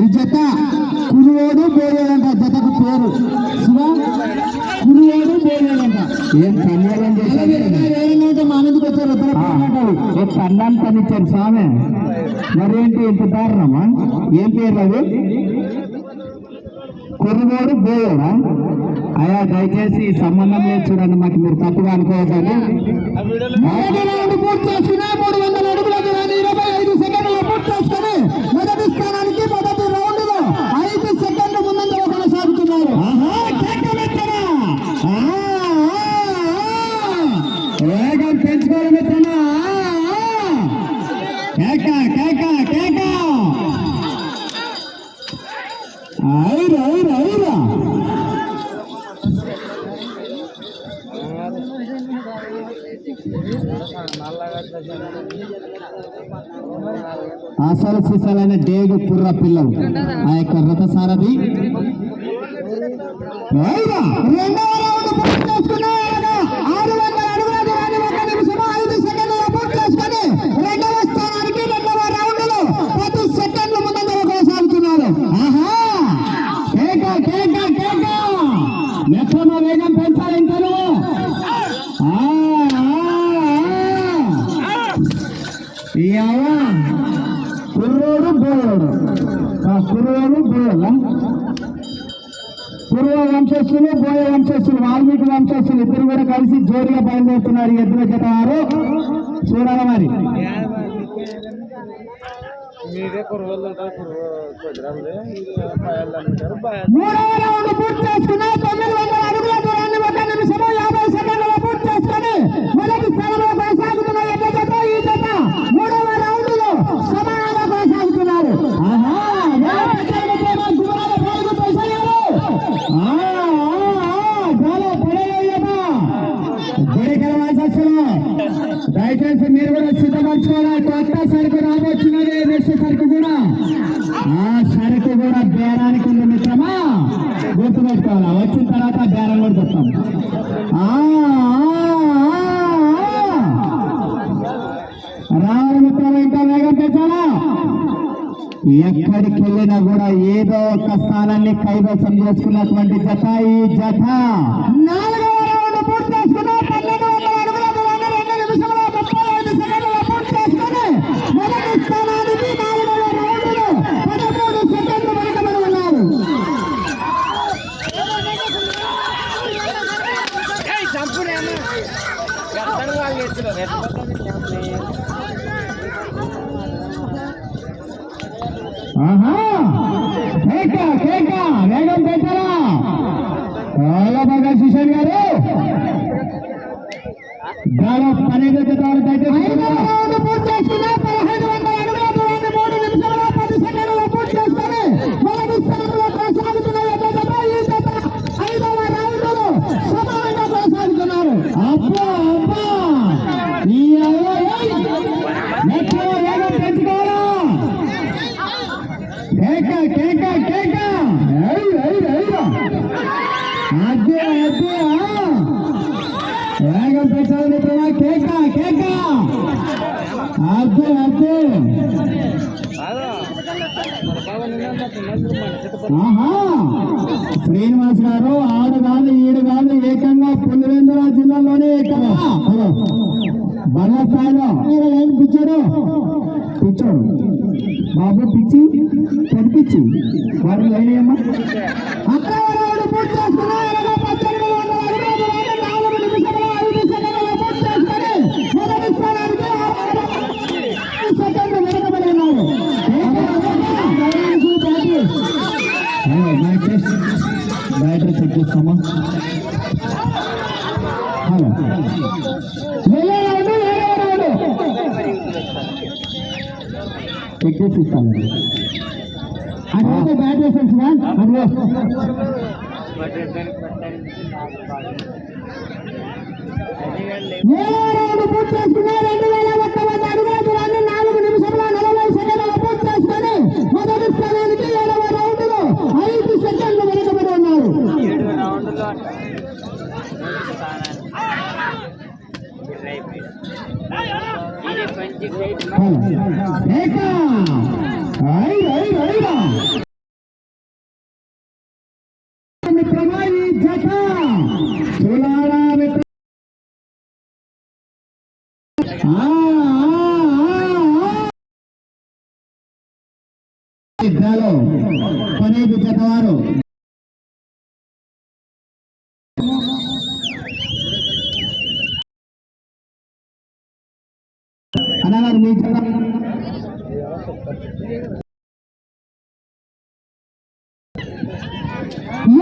ఈ జత కురువాడు బోయేడంట జతకు పేరు శివ కురువాడు బోయేడంట ఏం కన్యాలం చేశారు? మా మీదకి వచ్చారు కన్నాలు పనిచ్చారు స్వామి? మరేంటి ఇంత దారుణమా? ఏం పేరు అది? కురువాడు బోయేడా అయ్యా దయచేసి ఈ సంబంధం లేదు చూడండి మాకు మీరు తప్పుగా మూడు వందల అడుగుల డేగు కుర్ర పిల్లలు. ఆ యొక్క రథ సారథి రెండవ రౌండ్ పూర్తి ఆరు వందల అడుగుల దూరాన్ని ఒక నిమిషం ఐదు సెకండ్లలో పూర్తి చేసుకొని రెండవ స్థానానికి రెండవ రౌండ్లో పది సెకండ్ల ముందంజలో కొనసాగుతున్నారు. ఆహా! కేక కేక కేక మెట్రమ వేగం పెంచాలి ఇంకా నువ్వు ఆ కుర్రోడు బోయోలా పూర్వ వంశస్థులు బోయ వంశస్థులు వాల్మీకి వంశస్థులు ఇద్దరు కూడా కలిసి జోడిగా బయలుదేరుతున్నారు ఎద్దుల జత వారు. చూడాలి మరి. పూర్తి చేసుకున్న తొమ్మిది వందల అడుగుల దూరాన్ని ఒక నిమిషము యాభై సెకండ్లలో పూర్తి చేసుకొని కూడా కొత్త సరుకు రాబోతున్నది నెక్స్ట్ సరుకు కూడా. ఆ సరుకు కూడా బేరానికి ఉంది మిత్రమా? గుర్తుపెట్టుకోవాలా? వచ్చిన తర్వాత బేరం కూడా చెప్తాం. ఆ, ఆ, రావాలి మిత్రమా ఇంకా వేగం పెంచాలా? ఎక్కడికి వెళ్ళినా కూడా ఏదో ఒక స్థానాన్ని కైవసం చేసుకున్నటువంటి జత ఈ జత. గాలో పన్నెండు జతలు చేసుకున్నా పదహైదు వందల కేక కేక. అర్థం అర్థం శ్రీనివాస్ గారు ఆడు కాదు ఈడు కాదు ఏకంగా పులివెందుల జిల్లాలోనే ఏకంగా. హలో స్థాయిలో. ఏం పిచ్చాడు. పిచ్చాడు. బాబు పిచ్చి. కనిపించి వారి లైన్ అమ్మా? అక్కడ పూర్తి చేసుకున్నా రెండు వేల బ్యాట్ వంద అడుగుల దూరాన్ని నాలుగు నిమిషాల నలభై సెకండ్ల పూర్తి చేసుకొని మొదటి స్థానానికి ఏడవ రౌండ్లో ఐదు సెకండ్లు వెనుకబడి ఉన్నారు. ప్రమాయి జత సోలారా విద్యలో జగన్.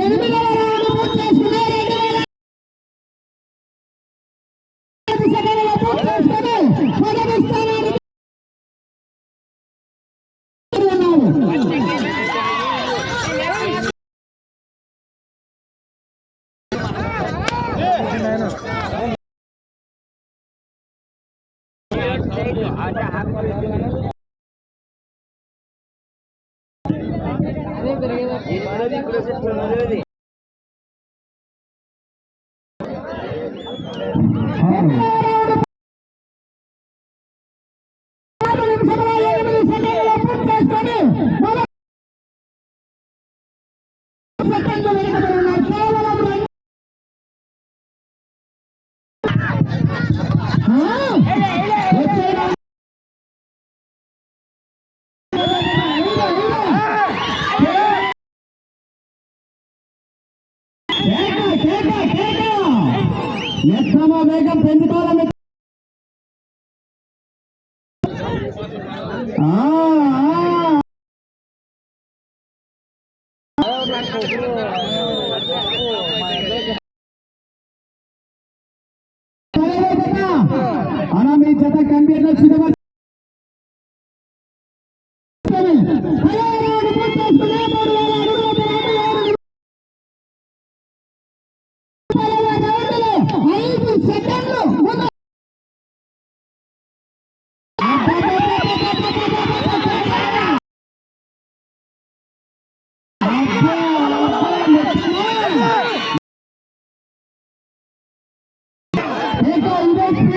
ఎనిమిదవ సెకండ్లు వెనుకబడి ఉన్నారు ఎక్రమ వేగం పెంచుకోవాలని మీ జత కంప్యూటర్ సిద్ధపడి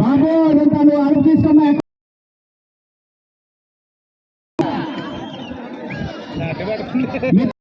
బాబు తను అర్పిస్తున్నా మిత్రులు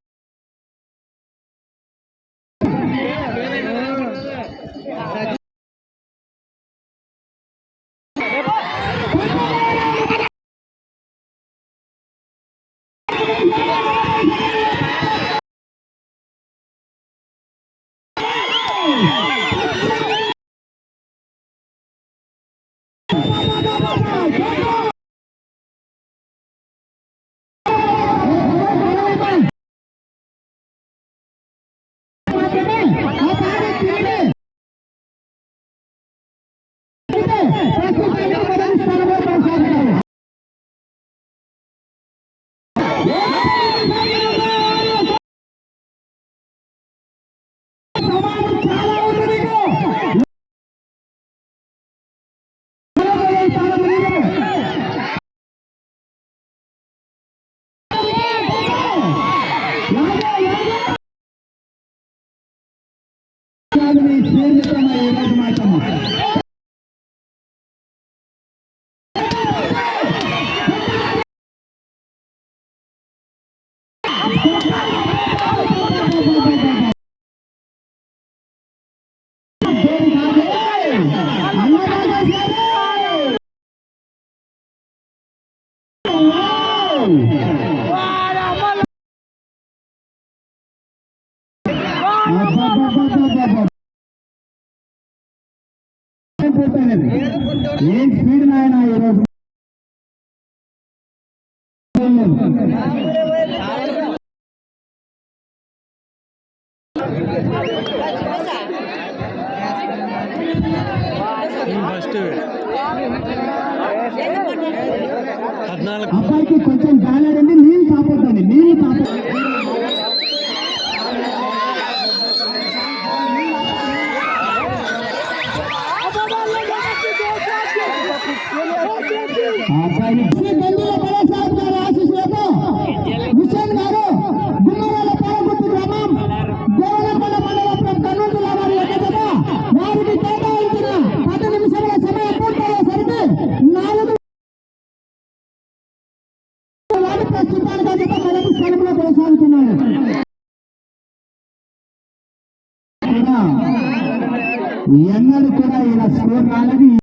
పేరు చెప్తాను ఏ రాజు మాట్లాడతాము అయిపోతాయి ఏం స్పీడ్ నాయన ఈరోజు ప్రస్తుతానికి అయితే మొదటి స్థానంలో ఎన్నడూ కూడా ఇలా స్కోర్ రాలేదు